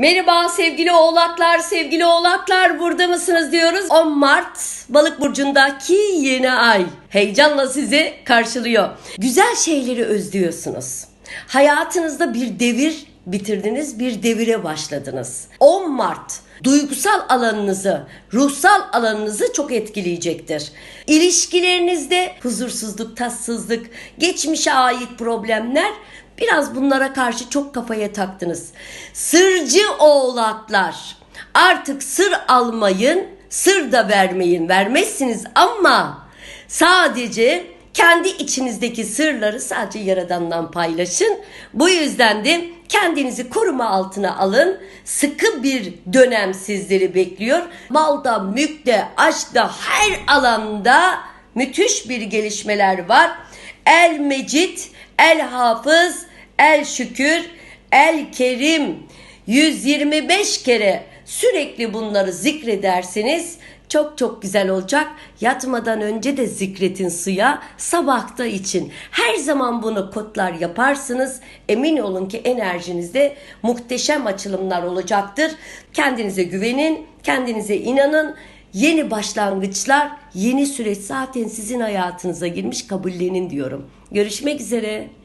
Merhaba sevgili oğlaklar, sevgili oğlaklar burada mısınız diyoruz. 10 Mart balık burcundaki yeni ay heyecanla sizi karşılıyor. Güzel şeyleri özlüyorsunuz. Hayatınızda bir devir bitirdiniz, bir devire başladınız. 10 Mart duygusal alanınızı, ruhsal alanınızı çok etkileyecektir. İlişkilerinizde huzursuzluk, tatsızlık, geçmişe ait problemler Biraz bunlara karşı çok kafaya taktınız. Sırcı oğlaklar. Artık sır almayın, sır da vermeyin. Vermezsiniz ama sadece kendi içinizdeki sırları sadece Yaradan'dan paylaşın. Bu yüzden de kendinizi koruma altına alın. Sıkı bir dönem sizleri bekliyor. Malda, mülkte, aşkta her alanda müthiş bir gelişmeler var. El Mecid, El Hafız, El Şükür, El Kerim 125 kere sürekli bunları zikrederseniz çok çok güzel olacak. Yatmadan önce de zikretin suya, sabahta için. Her zaman bunu kodlar yaparsınız. Emin olun ki enerjinizde muhteşem açılımlar olacaktır. Kendinize güvenin, kendinize inanın. Yeni başlangıçlar, yeni süreç zaten sizin hayatınıza girmiş kabullenin diyorum. Görüşmek üzere.